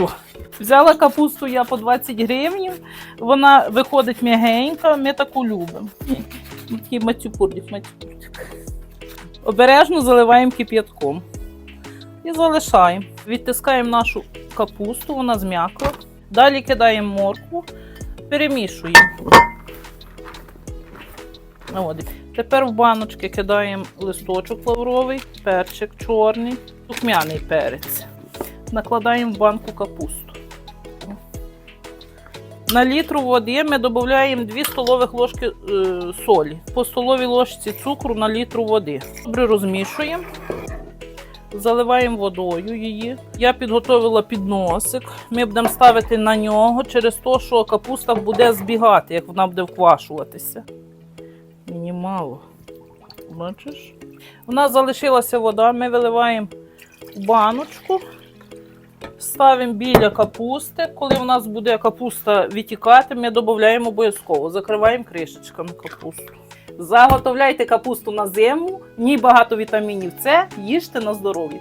О, Взяла капусту я по 20 гривень, вона виходить м'ягенька, ми таку любимо. Такий матюпурдик, матюпурдик. Обережно заливаємо кип'ятком. І залишаємо. Відтискаємо нашу капусту, вона зм'якла. Далі кидаємо моркву, перемішуємо. От. Тепер в баночки кидаємо листочок лавровий, перчик чорний, тухмяний перець. Накладаємо в банку капусту. На літру води ми додаємо 2 столових ложки е, солі, по столовій ложці цукру на літру води. Добре розмішуємо, заливаємо водою її. Я підготовила підносик. Ми будемо ставити на нього через те, що капуста буде збігати, як вона буде вквашуватися. Мені мало. Бачиш? У нас залишилася вода, ми виливаємо баночку. Ставимо біля капусти. Коли у нас буде капуста відтікати, ми додаємо обов'язково. Закриваємо кришечками капусту. Заготовляйте капусту на зиму, в ній багато вітамінів С, їжте на здоров'я.